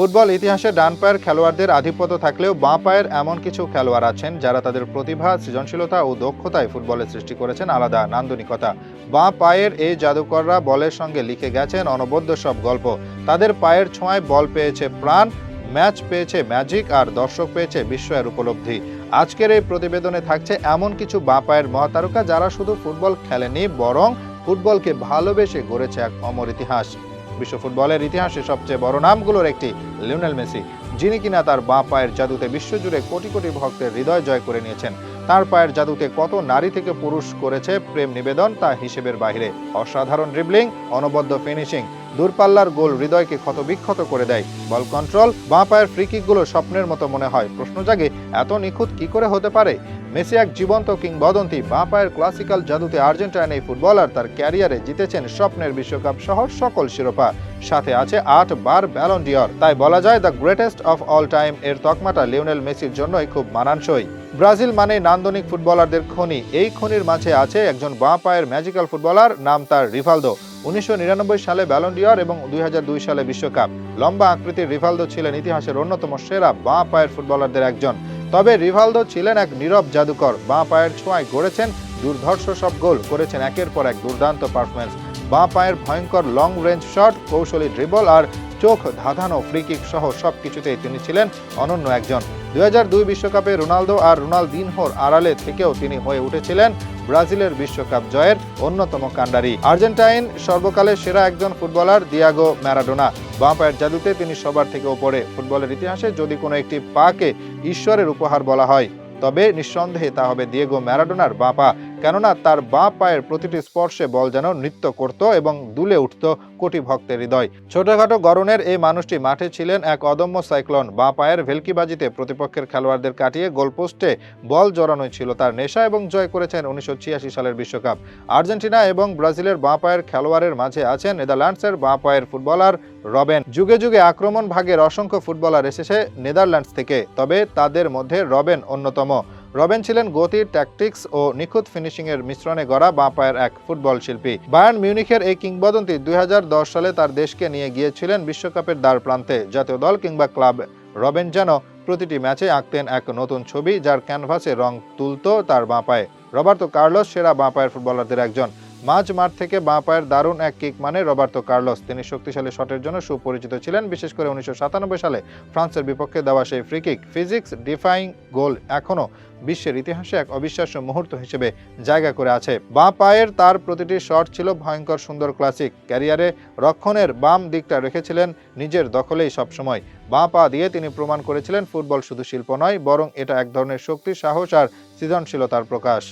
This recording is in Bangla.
ফুটবল ইতিহাসে ডান পায়ের খেলোয়াড়দের আধিপত্য থাকলেও বাঁ পায়ের এমন কিছু খেলোয়াড় আছেন যারা তাদের প্রতিভা, সৃজনশীলতা ও দক্ষতায় ফুটবলে সৃষ্টি করেছেন আলাদা নান্দনিকতা। বাঁ পায়ের এই জাদুকররা বলের সঙ্গে লিখে গেছেন অনবদ্য সব গল্প। তাদের পায়ের ছোঁয়ায় বল পেয়েছে প্রাণ, ম্যাচ পেয়েছে ম্যাজিক আর দর্শক পেয়েছে বিস্ময়ের উপলব্ধি। আজকের এই প্রতিবেদনে থাকছে এমন কিছু বাঁ পায়ের মহাতারকা যারা শুধু ফুটবল খেলেনি, বরং ফুটবলকে ভালোবেসে গড়েছে এক অমর ইতিহাস। বিশ্ব ফুটবলের ইতিহাসে সবচেয়ে বড় নামগুলোর একটি লিওনেল মেসি, যিনি কিনা তার বাঁ পায়ের জাদুতে বিশ্বজুড়ে কোটি কোটি ভক্তের হৃদয় জয় করে নিয়েছেন। তার পায়ের জাদুতে কত নারী থেকে পুরুষ করেছে প্রেম নিবেদন তা হিসেবের বাইরে অসাধারণ ড্রিবলিং অনবদ্য ফিনিশিং দূরপাল্লার গোল হৃদয়কে ক্ষতবিক্ষত করে দেয়। বল কন্ট্রোল, বাঁ পায়ের ফ্রি কিকগুলো স্বপ্নের মতো মনে হয়। প্রশ্ন জাগে, এত নিখুঁত কি করে হতে পারে? মেসি এক জীবন্ত কিংবদন্তি, বাঁ পায়ের ক্লাসিক্যাল জাদুতে আর্জেন্টাইন এই ফুটবলার তার ক্যারিয়ারে জিতেছেন স্বপ্নের বিশ্বকাপ সহ সকল শিরোপা। সাথে আছে আট বার ব্যালন ডিওর তাই বলা যায় the greatest of all time এর তকমাটা লিওনেল মেসির জন্যই খুব মানানসই। ব্রাজিল মানে নান্দনিক ফুটবলারদের খনি। এই খনির মাঝে আছে একজন বাঁ পায়ের ম্যাজিক্যাল ফুটবলার, নাম তার রিভালদো। উনিশশো নিরানব্বই সালে ব্যালন ডিওর এবং দু হাজার দুই সালে বিশ্বকাপ। লম্বা আকৃতির রিভালদো ছিলেন ইতিহাসের অন্যতম সেরা বাঁ পায়ের ফুটবলারদের একজন। তবে রিভালদো ছিলেন এক নীরব জাদুকর। বাঁ পায়ের ছোঁয়ায় গড়েছেন দুর্ধর্ষ সব গোল, করেছেন একের পর এক দুর্দান্ত পারফরমেন্স বাঁ পায়ের ভয়ঙ্কর লং রেঞ্জ শট কৌশলী ড্রিবল আর চোখ ধাঁধানো ফ্রি কিক সহ সব কিছুতেই তিনি ছিলেন অনন্য একজন। দুই বিশ্বকাপে রোনালদো আর রোনালদিনহোর আড়ালে থেকেও তিনি হয়ে উঠেছিলেন ব্রাজিলের বিশ্বকাপ জয়ের অন্যতম কাণ্ডারি। আর্জেন্টাইন সর্বকালের সেরা একজন ফুটবলার দিয়াগো ম্যারাডোনা। বাঁ পায়ের জাদুতে তিনি সবার থেকে ওপরে। ফুটবলের ইতিহাসে যদি কোনো একটি পাকে ঈশ্বরের উপহার বলা হয়, তবে নিঃসন্দেহে তা হবে দিয়েগো ম্যারাডোনার বাঁ পা কেননা তার বাঁ পায়ের প্রতিটি স্পর্শে বল যেন নৃত্য করত এবং দুলে উঠত কোটি ভক্তের হৃদয়। ছোটখাটো গরনের এই মানুষটি মাঠে ছিলেন এক অদম্য সাইক্লোন। বাঁ পায়ের ভেলকিবাজিতে প্রতিপক্ষের খেলোয়াড়দের কাটিয়ে গোলপোস্টে বল জড়ানোই ছিল তার নেশা এবং জয় করেছেন উনিশশো ছিয়াশি সালের বিশ্বকাপ। আর্জেন্টিনা এবং ব্রাজিলের বাঁ পায়ের খেলোয়াড়ের মাঝে আছেন নেদারল্যান্ডসের বাঁ পায়ের ফুটবলার রবেন। যুগে যুগে আক্রমণ ভাগের অসংখ্য ফুটবলার এসেছে নেদারল্যান্ডস থেকে, তবে তাদের মধ্যে রবেন অন্যতম। রবেন ছিলেন গতির ট্যাকটিক্স ও নিখুঁত ফিনিশিংয়ের মিশ্রণে গড়া বাঁ পায়ের এক ফুটবল শিল্পী। বায়ার্ন মিউনিখের এই কিংবদন্তি দুই হাজার দশ সালে তার দেশকে নিয়ে গিয়েছিলেন বিশ্বকাপের দ্বার প্রান্তে, জাতীয় দল কিংবা ক্লাব। রবেন যেন প্রতিটি ম্যাচে আঁকতেন এক নতুন ছবি, যার ক্যানভাসে রং তুলত তার বাঁ পায়ে। রবার্তো কার্লোস সেরা বাঁ পায়ের ফুটবলারদের একজন। মাঝ মাঠ থেকে বাঁ পায়ের দারুণ এক কিক মানে রবার্তো কার্লোস। তিনি শক্তিশালী শটের জন্য সুপরিচিত ছিলেন, বিশেষ করে উনিশশো সাতানব্বই সালে ফ্রান্সের বিপক্ষে দেওয়া সেই free kick physics defying goal এখনও বিশ্বের ইতিহাসে এক অবিশ্বাস্য মুহূর্ত হিসেবে জায়গা করে আছে। বাঁ পায়ের তার প্রতিটি শট ছিল ভয়ঙ্কর সুন্দর ক্লাসিক ক্যারিয়ারে রক্ষণের বাম দিকটা রেখেছিলেন নিজের দখলেই সবসময়। বাঁ পা দিয়ে তিনি প্রমাণ করেছিলেন, ফুটবল শুধু শিল্প নয়, বরং এটা এক ধরনের শক্তি, সাহস আর সৃজনশীলতার প্রকাশ।